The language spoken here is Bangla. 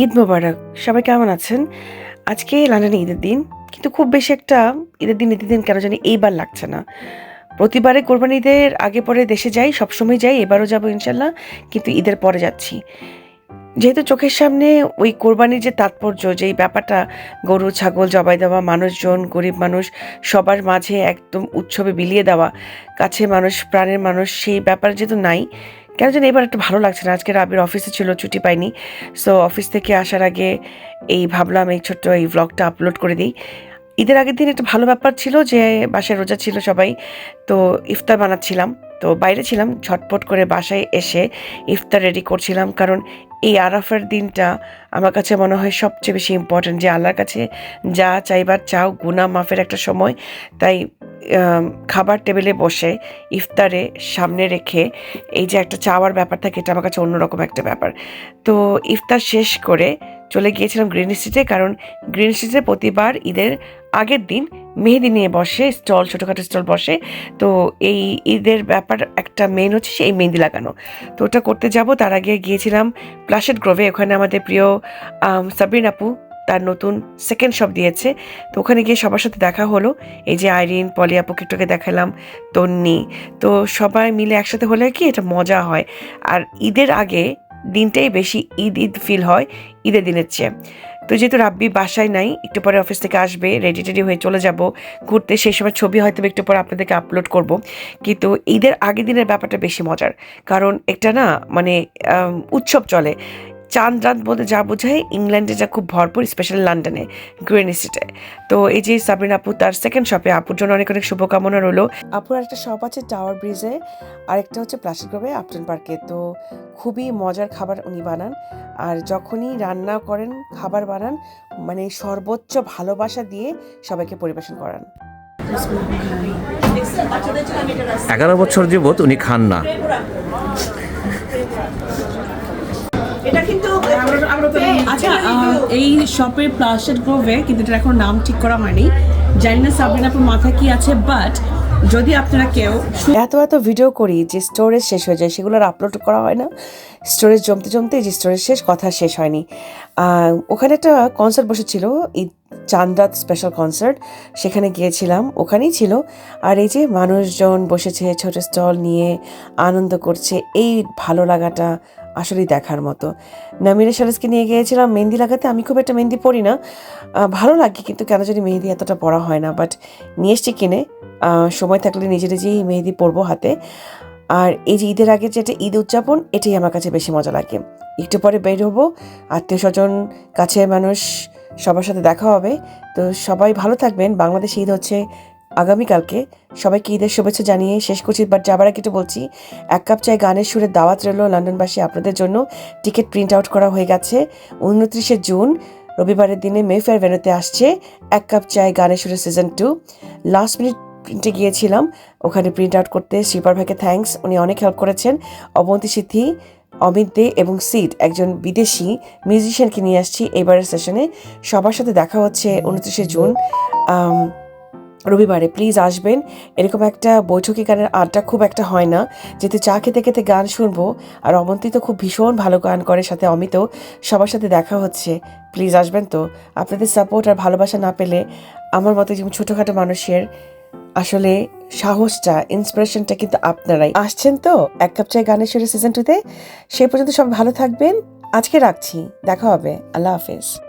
ঈদ মোবারক। সবাই কেমন আছেন? আজকে লন্ডনে ঈদের দিন, কিন্তু খুব বেশি একটা ঈদের দিন ঈদের দিন কেন জানি এইবার লাগছে না। প্রতিবারে কোরবানি ঈদের আগে পরে দেশে যাই, সবসময় যাই, এবারও যাব ইনশাল্লাহ, কিন্তু ঈদের পরে যাচ্ছি। যেহেতু চোখের সামনে ওই কোরবানির যে তাৎপর্য যেই ব্যাপারটা, গরু, ছাগল জবাই দেওয়া, মানুষজন, গরিব মানুষ, সবার মাঝে একদম উৎসবে বিলিয়ে দেওয়া কাছে মানুষ, প্রাণের মানুষ, সেই ব্যাপার যেহেতু নাই কেন যেন এবার একটু ভালো লাগছে না। আজকে রাবির অফিসে ছিল, ছুটি পাইনি। সো অফিস থেকে আসার আগে এই ভাবলাম এই ছোট্ট এই ব্লগটা আপলোড করে দিই। ঈদের আগের দিন একটা ভালো ব্যাপার ছিল যে, বাসায় রোজা ছিল সবাই। তো ইফতার বানাচ্ছিলাম। তো বাইরে ছিলাম, ঝটপট করে বাসায় এসে ইফতার রেডি করছিলাম। কারণ এই আরাফের দিনটা আমার কাছে মনে হয় সবচেয়ে বেশি ইম্পর্ট্যান্ট যে, আল্লাহর কাছে যা চাইবার, চাও গুনা মাফের একটা সময়। তাই খাবার টেবিলে বসে ইফতারে সামনে রেখে এই যে একটা চাওয়ার ব্যাপার থাকে এটা আমার কাছে অন্যরকম একটা ব্যাপার। তো ইফতার শেষ করে চলে গিয়েছিলাম গ্রিন স্ট্রিটে কারণ গ্রিন স্ট্রিটে প্রতিবার ঈদের আগের দিন মেহেদি নিয়ে বসে স্টল ছোটোখাটো স্টল বসে। তো এই ঈদের ব্যাপার একটা মেন হচ্ছে সেই মেহেদি লাগানো। তো ওটা করতে যাব তার আগে গিয়েছিলাম প্লাশেট গ্রোভে ওখানে আমাদের প্রিয় আম, সাবরিন আপু তার নতুন সেকেন্ড শপ দিয়েছে। তো ওখানে গিয়ে সবার সাথে দেখা হলো। এই যে আইরিন, পলি আপুকে একটুকে দেখালাম, তন্নি। তো সবাই মিলে একসাথে হলে কি এটা মজা হয়। আর ঈদের আগে দিনটাই বেশি ঈদ ঈদ ফিল হয়, ঈদের দিনের চেয়ে। তো যেহেতু রাব্বি বাসায় নাই, একটু পরে অফিস থেকে আসবে রেডি টেডি হয়ে চলে যাব। ঘুরতে সেই সময় ছবি হয়তো একটু পরে আপনাদেরকে আপলোড করব। কিন্তু ঈদের আগের দিনের ব্যাপারটা বেশি মজার। কারণ একটা না মানে উৎসব চলে। চাঁদ রাত বলতে যা বোঝায় ইংল্যান্ডে যা খুব ভরপুর স্পেশালি লন্ডনে গ্রিন স্ট্রিটে তো এই যে সাবরিন আপু তার সেকেন্ড শপে আপুর জন্য অনেক অনেক শুভকামনা রইল। আপুর একটা শপ আছে টাওয়ার ব্রিজে আরেকটা হচ্ছে প্লাস্টিক গ্রোভে আপটন পার্কে তো খুবই মজার খাবার উনি বানান। আর যখনই রান্না করেন খাবার বানান মানে সর্বোচ্চ ভালোবাসা দিয়ে সবাইকে পরিবেশন করান। এগারো বছর যাবৎ উনি খান না। আচ্ছা এই শপের প্লাস্টেড গ্রোভে কিন্তু এটা এখন নাম ঠিক করা হয়নি। জানি না সাবরিনাপুর মাথা কি আছে বাট যদি আপনারা কেউ এত এত ভিডিও করি যে স্টোরেজ শেষ হয়ে যায় সেগুলো আর আপলোড করা হয় না। স্টোরেজ জমতে জমতে যে স্টোরেজ শেষ কথা শেষ হয়নি। ওখানে একটা কনসার্ট বসেছিল ঈদ চান্দাত স্পেশাল কনসার্ট সেখানে গিয়েছিলাম ওখানেই ছিল। আর এই যে মানুষজন বসেছে ছোট স্টল নিয়ে আনন্দ করছে এই ভালো লাগাটা আসলেই দেখার মতো। নামিরা সারেসকে নিয়ে গিয়েছিলাম, মেহেন্দি লাগাতে। আমি খুব একটা মেহেন্দি পরি না। ভালো লাগে, কিন্তু কেন জানি মেহেন্দি এতটা পড়া হয় না। বাট নিয়ে এসছি কিনে। সময় থাকলে নিজে নিজেই মেহেদি পরবো হাতে। আর এই যে ঈদের আগে যে যেটা ঈদ উদযাপন, এটাই আমার কাছে বেশি মজা লাগে। একটু পরে বের হব। আত্মীয় স্বজন কাছের মানুষ, সবার সাথে দেখা হবে। তো সবাই ভালো থাকবেন। বাংলাদেশ ঈদ হচ্ছে আগামীকালকে সবাইকে ঈদের শুভেচ্ছা জানিয়ে শেষ করছি বাট যাবার আগে একটু বলছি, এক কাপ চায় গানের সুরের দাওয়াত রইল লন্ডনবাসী আপনাদের জন্য। টিকিট প্রিন্ট আউট করা হয়ে গেছে। উনত্রিশে জুন, রবিবারের দিনে মেফেয়ার ভেনুতে আসছে এক কাপ চায় গানের সুরের সিজন টু লাস্ট মিনিট প্রিন্টে গিয়েছিলাম, ওখানে প্রিন্ট আউট করতে শিপার ভাইকে থ্যাঙ্কস উনি অনেক হেল্প করেছেন। অবন্তী সিদ্ধি, অমিত দে এবং সিড একজন বিদেশি মিউজিশিয়ানকে নিয়ে আসছি এবারের সেশনে সবার সাথে দেখা হচ্ছে উনত্রিশে জুন রবিবারে প্লিজ আসবেন। এরকম একটা বৈঠকি গানের আড্ডা খুব একটা হয় না। যেহেতু চা খেতে খেতে গান শুনব, আর অবন্তী তো খুব ভীষণ ভালো গান করে, সাথে অমিত সবার সাথে দেখা হচ্ছে। প্লিজ আসবেন তো। আপনাদের সাপোর্ট আর ভালোবাসা না পেলে আমার মতো যেমন ছোটোখাটো মানুষের আসলে সাহসটা ইন্সপিরেশনটা কিন্তু আপনারাই। আসছেন তো? এক কাপ চায় গানের সুরে সিজন টুতে সেই পর্যন্ত সব ভালো থাকবেন। আজকে রাখছি। দেখা হবে। আল্লাহ হাফেজ।